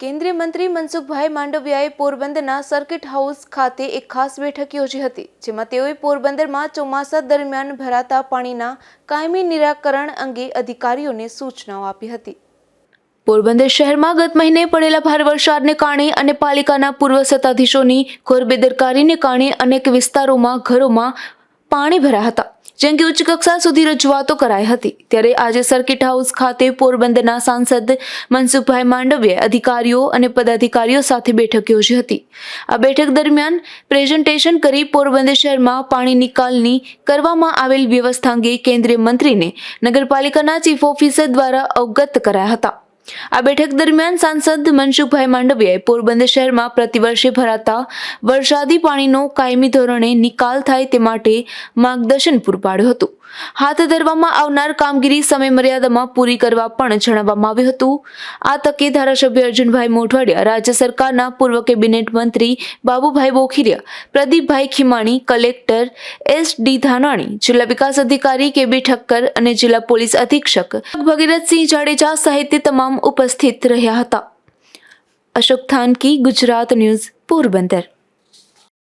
કેન્દ્રીય મંત્રી મનસુખભાઈ માંડવિયાએ પોરબંદરના સર્કિટ હાઉસ ખાતે એક ખાસ બેઠક યોજી હતી, જેમાં તેઓએ પોરબંદરમાં ચોમાસા દરમિયાન ભરાતા પાણીના કાયમી નિરાકરણ અંગે અધિકારીઓને સૂચનાઓ આપી હતી. પોરબંદર શહેરમાં ગત મહિને પડેલા ભારે વરસાદને કારણે અને પાલિકાના પૂર્વ સત્તાધીશોની ઘોર બેદરકારીને કારણે અનેક વિસ્તારોમાં ઘરોમાં પાણી ભરાયા હતા. જેમ કે ઉચ્ચ કક્ષા સુધી રજૂઆતો કરાઈ હતી. ત્યારે આજે સર્કિટ હાઉસ ખાતે પોરબંદરના સાંસદ મનસુખભાઈ માંડવીએ અધિકારીઓ અને પદાધિકારીઓ સાથે બેઠક યોજી હતી. આ બેઠક દરમિયાન પ્રેઝન્ટેશન કરી પોરબંદર શહેરમાં પાણી નિકાલની કરવામાં આવેલ વ્યવસ્થા અંગે કેન્દ્રીય મંત્રીને નગરપાલિકાના ચીફ ઓફિસર દ્વારા અવગત કરાયા હતા. આ બેઠક દરમિયાન સાંસદ મનસુખભાઈ માંડવીયાએ પોરબંદર શહેરમાં પ્રતિવર્ષે ભરાતા વરસાદી પાણીનો કાયમી ધોરણે નિકાલ થાય તે માટે માર્ગદર્શન પૂરું પાડ્યું હતું. હાથ ધરવામાં આવનાર કામગીરી સમયમર્યાદામાં પૂરી કરવા પણ જણાવવામાં આવ્યું હતું. આ તકે ધારાસભ્ય અર્જુનભાઈ મોઢવાડિયા, રાજ્ય સરકારના પૂર્વ કેબિનેટ મંત્રી Babubhai Bokhiria, Pradeepbhai Khimani, collector S D Dhanani, જિલ્લા વિકાસ અધિકારી કે બી ઠક્કર અને જિલ્લા પોલીસ અધિક્ષક ભગીરથસિંહ જાડેજા સહિત તમામ ઉપસ્થિત રહ્યા હતા. અશોક થાનકી ગુજરાત ન્યૂઝ પોરબંદર.